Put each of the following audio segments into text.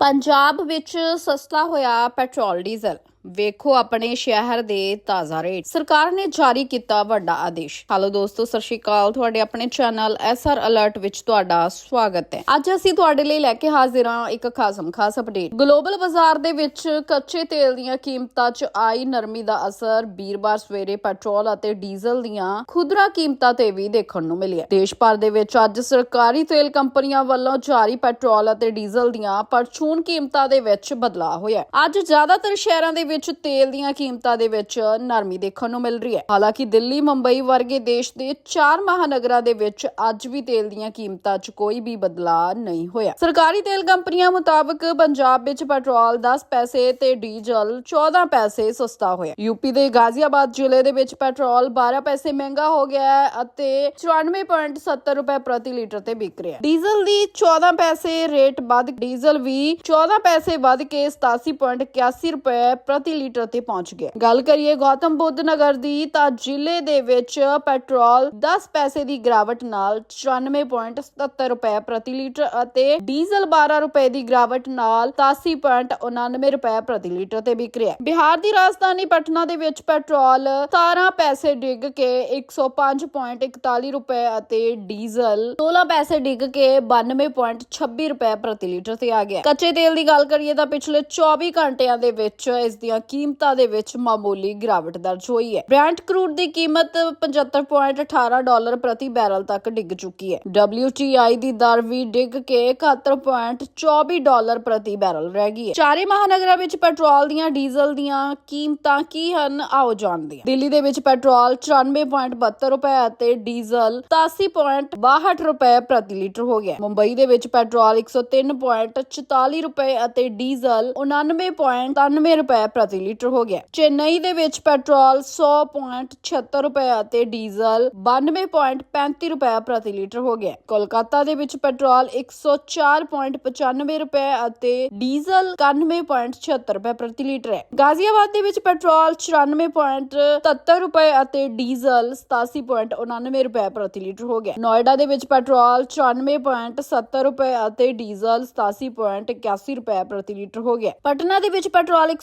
ਪੰਜਾਬ ਵਿੱਚ ਸਸਤਾ ਹੋਇਆ ਪੈਟਰੋਲ ਡੀਜ਼ਲ। ਵੇਖੋ ਆਪਣੇ ਸ਼ਹਿਰ ਦੇ ਤਾਜ਼ਾ ਰੇਟ। ਸਰਕਾਰ ਨੇ ਜਾਰੀ ਕੀਤਾ ਵੱਡਾ ਆਦੇਸ਼। ਹਾਲੋ ਦੋਸਤੋ, ਸਤਿ ਸ਼੍ਰੀ ਅਕਾਲ। ਤੁਹਾਡੇ ਆਪਣੇ ਚੈਨਲ ਐਸਆਰ ਅਲਰਟ ਵਿੱਚ ਤੁਹਾਡਾ ਸਵਾਗਤ ਹੈ। ਅੱਜ ਅਸੀਂ ਤੁਹਾਡੇ ਲਈ ਲੈ ਕੇ ਹਾਜ਼ਰ ਹਾਂ ਇੱਕ ਖਾਸਮ ਖਾਸ ਅਪਡੇਟ। ਗਲੋਬਲ ਬਾਜ਼ਾਰ ਦੇ ਵਿੱਚ ਕੱਚੇ ਤੇਲ ਦੀਆਂ ਕੀਮਤਾਂ 'ਚ ਆਈ ਨਰਮੀ ਦਾ ਅਸਰ ਵੀਰਵਾਰ ਸਵੇਰੇ ਪੈਟਰੋਲ ਅਤੇ ਡੀਜ਼ਲ ਦੀਆਂ ਖੁਦਰਾ ਕੀਮਤਾਂ ਤੇ ਵੀ ਦੇਖਣ ਨੂੰ ਮਿਲਿਆ। ਦੇਸ਼ ਭਰ ਦੇ ਵਿੱਚ ਅੱਜ ਸਰਕਾਰੀ ਤੇਲ ਕੰਪਨੀਆਂ ਵੱਲੋਂ ਜਾਰੀ ਪੈਟਰੋਲ ਅਤੇ ਡੀਜ਼ਲ ਦੀਆਂ ਪਰਚੂਨ ਕੀਮਤਾਂ ਦੇ ਵਿੱਚ ਬਦਲਾਅ ਹੋਇਆ। ਅੱਜ ਜ਼ਿਆਦਾਤਰ ਸ਼ਹਿਰਾਂ ਦੇ ਵਿੱਚ ਤੇਲ ਦੀਆਂ ਕੀਮਤਾਂ ਦੇ ਵਿੱਚ ਨਰਮੀ ਦੇਖਣ ਨੂੰ ਮਿਲ ਰਹੀ ਹੈ। ਹਾਲਾਂਕਿ ਦਿੱਲੀ, ਮੁੰਬਈ ਵਰਗੇ ਦੇਸ਼ ਦੇ ਚਾਰ ਮਹਾਨਗਰਾਂ ਦੇ ਵਿੱਚ ਅੱਜ ਵੀ ਤੇਲ ਦੀਆਂ ਕੀਮਤਾਂ 'ਚ ਕੋਈ ਵੀ ਬਦਲਾਅ ਨਹੀਂ ਹੋਇਆ। ਸਰਕਾਰੀ ਤੇਲ ਕੰਪਨੀਆਂ ਮੁਤਾਬਕ ਪੰਜਾਬ ਵਿੱਚ ਪੈਟਰੋਲ 10 ਪੈਸੇ ਤੇ ਡੀਜ਼ਲ 14 ਪੈਸੇ ਸਸਤਾ ਹੋਇਆ। ਯੂਪੀ ਦੇ ਗਾਜ਼ੀਆਬਾਦ ਜ਼ਿਲ੍ਹੇ ਦੇ ਵਿੱਚ ਪੈਟਰੋਲ 12 ਪੈਸੇ ਮਹਿੰਗਾ ਹੋ ਗਿਆ ਹੈ ਅਤੇ 94.70 ਰੁਪਏ ਪ੍ਰਤੀ ਲੀਟਰ ਤੇ ਵਿਕ ਰਿਹਾ ਹੈ। ਡੀਜ਼ਲ ਦੀ 14 ਪੈਸੇ ਰੇਟ ਵੱਧ, ਡੀਜ਼ਲ ਵੀ 14 ਪੈਸੇ ਵੱਧ ਕੇ 87.81 ਰੁਪਏ ਪ੍ਰਤੀ ਲੀਟਰ ਤੇ ਪਹੁੰਚ ਗਿਆ ਗੱਲ ਕਰੀਏ ਗੌਤਮ ਬੁੱਧ ਨਗਰ ਦੀ, ਤਾਂ ਜ਼ਿਲ੍ਹੇ ਦੇ ਵਿੱਚ ਪੈਟਰੋਲ 10 ਪੈਸੇ ਦੀ ਗਿਰਾਵਟ ਨਾਲ 94.77 ਰੁਪਏ ਪ੍ਰਤੀ ਲੀਟਰ ਅਤੇ ਡੀਜ਼ਲ 12 ਰੁਪਏ ਦੀ ਗਿਰਾਵਟ ਨਾਲ 87.99 ਰੁਪਏ ਪ੍ਰਤੀ ਲੀਟਰ ਤੇ ਵਿਕ ਰਿਹਾ ਬਿਹਾਰ ਦੀ ਰਾਜਧਾਨੀ ਪਟਨਾ ਦੇ ਵਿੱਚ ਪੈਟਰੋਲ 17 ਪੈਸੇ ਡਿੱਗ ਕੇ 105.41 ਰੁਪਏ ਅਤੇ ਡੀਜ਼ਲ 16 ਪੈਸੇ ਡਿੱਗ ਕੇ 92.26 ਰੁਪਏ ਪ੍ਰਤੀ ਲੀਟਰ ਤੇ ਆ ਗਿਆ ਕੱਚੇ ਤੇਲ ਦੀ ਗੱਲ ਕਰੀਏ ਤਾਂ ਪਿਛਲੇ 24 ਘੰਟਿਆਂ ਦੇ ਵਿੱਚ ਇਸ ਦੀਆਂ ਕੀਮਤਾਂ ਦੇ ਵਿੱਚ ਮਾਮੂਲੀ ਗਿਰਾਵਟ ਦਰਜ ਹੋਈ ਹੈ। ਬ੍ਰੈਂਟ ਕਰੂਡ ਦੀ ਕੀਮਤ 75.18 ਡਾਲਰ ਪ੍ਰਤੀ ਬੈਰਲ ਤੱਕ ਡਿੱਗ ਚੁੱਕੀ ਹੈ। WTI ਦੀ ਦਰ ਵੀ ਡਿੱਗ ਕੇ 71.24 ਡਾਲਰ ਪ੍ਰਤੀ ਬੈਰਲ ਰਹਿ ਗਈ ਹੈ। ਚਾਰੇ ਮਹਾਨਗਰਾਂ ਵਿੱਚ ਪੈਟਰੋਲ ਦੀਆਂ, ਡੀਜ਼ਲ ਦੀਆਂ ਕੀਮਤਾਂ ਕੀ ਹਨ? ਆਓ ਜਾਣਦੇ ਹਾਂ। ਦਿੱਲੀ ਦੇ ਵਿੱਚ ਪੈਟਰੋਲ 94.72 ਰੁਪਏ ਅਤੇ ਡੀਜ਼ਲ 87.62 ਰੁਪਏ ਪ੍ਰਤੀ ਲੀਟਰ ਹੋ ਗਿਆ। ਮੁੰਬਈ ਦੇ ਵਿੱਚ ਪੈਟਰੋਲ 103.44 ਰੁਪਏ ਅਤੇ ਡੀਜ਼ਲ 99.93 ਰੁਪਏ ਪ੍ਰਤੀ ਲੀਟਰ ਹੋ ਗਿਆ। ਚੇਨਈ ਦੇ ਵਿੱਚ ਪੈਟਰੋਲ 100.76 ਰੁਪਏ ਅਤੇ ਡੀਜ਼ਲ 92.35 ਰੁਪਏ ਪ੍ਰਤੀ ਲੀਟਰ ਹੋ ਗਿਆ। ਕੋਲਕਾਤਾ ਦੇ ਵਿੱਚ ਪੈਟਰੋਲ 104.95 ਰੁਪਏ ਅਤੇ ਡੀਜ਼ਲ 91.76 ਰੁਪਏ ਪ੍ਰਤੀ ਲੀਟਰ ਹੈ। ਗਾਜ਼ੀਆਬਾਦ ਦੇ ਵਿੱਚ ਪੈਟਰੋਲ 94.77 ਰੁਪਏ ਅਤੇ ਡੀਜ਼ਲ 87.99 ਰੁਪਏ ਪ੍ਰਤੀ ਲੀਟਰ ਹੋ ਗਿਆ। ਨੋਇਡਾ ਦੇ ਵਿੱਚ ਪੈਟਰੋਲ 94.70 ਰੁਪਏ ਅਤੇ ਡੀਜ਼ਲ 87.81 ਰੁਪਏ ਪ੍ਰਤੀ ਲੀਟਰ ਹੋ ਗਿਆ। ਪਟਨਾ ਦੇ ਵਿੱਚ ਪੈਟਰੋਲ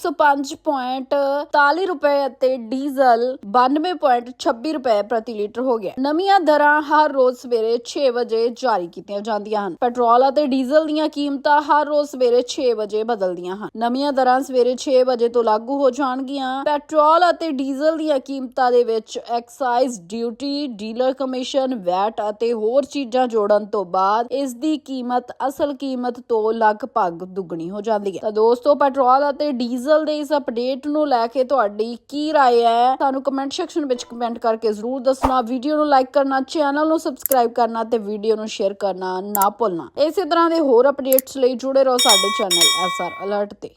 105.43 ਰੁਪਏ ਅਤੇ ਡੀਜ਼ਲ 92.26 ਰੁਪਏ ਪ੍ਰਤੀ ਲੀਟਰ ਹੋ ਗਿਆ। ਨਵੀਆਂ ਦਰਾਂ ਹਰ ਰੋਜ਼ ਸਵੇਰੇ 6 ਵਜੇ ਜਾਰੀ ਕੀਤੀਆਂ ਜਾਂਦੀਆਂ ਹਨ। ਪੈਟਰੋਲ ਅਤੇ ਡੀਜ਼ਲ ਦੀਆਂ ਕੀਮਤਾਂ ਹਰ ਰੋਜ਼ ਸਵੇਰੇ 6 ਵਜੇ ਬਦਲਦੀਆਂ ਹਨ। ਨਵੀਆਂ ਦਰਾਂ ਸਵੇਰੇ 6 ਵਜੇ ਤੋਂ ਲਾਗੂ ਹੋ ਜਾਣਗੀਆਂ। ਪੈਟਰੋਲ ਅਤੇ ਡੀਜ਼ਲ ਦੀਆਂ ਕੀਮਤਾਂ ਦੇ ਵਿੱਚ excise duty dealer commission VAT ਅਤੇ ਹੋਰ ਚੀਜ਼ਾਂ ਜੋੜਨ ਤੋਂ ਬਾਅਦ ਇਸ ਦੀ ਕੀਮਤ ਅਸਲ ਕੀਮਤ ਤੋਂ ਲਗਭਗ ਦੁੱਗਣੀ ਹੋ ਜਾਂਦੀ ਹੈ। ਤਾਂ ਦੋਸਤੋ, ਪੈਟਰੋਲ ਅਤੇ ਡੀਜ਼ਲ ਦੇ ਇਸ ਅਪਡੇਟ ਨੂੰ ਲੈ ਕੇ ਤੁਹਾਡੀ ਕੀ ਰਾਏ ਹੈ? ਤੁਹਾਨੂੰ ਕਮੈਂਟ ਸੈਕਸ਼ਨ ਵਿੱਚ ਕਮੈਂਟ ਕਰਕੇ ਜ਼ਰੂਰ ਦੱਸਣਾ ਵੀਡੀਓ ਨੂੰ ਲਾਈਕ ਕਰਨਾ ਚੈਨਲ ਨੂੰ ਸਬਸਕ੍ਰਾਈਬ ਕਰਨਾ ਤੇ ਵੀਡੀਓ ਨੂੰ ਸ਼ੇਅਰ ਕਰਨਾ ਨਾ ਭੁੱਲਣਾ। ਇਸੇ ਤਰ੍ਹਾਂ ਦੇ ਹੋਰ ਅਪਡੇਟਸ ਲਈ ਜੁੜੇ ਰਹੋ ਸਾਡੇ ਚੈਨਲ ਐਸਆਰ ਅਲਰਟ ਤੇ।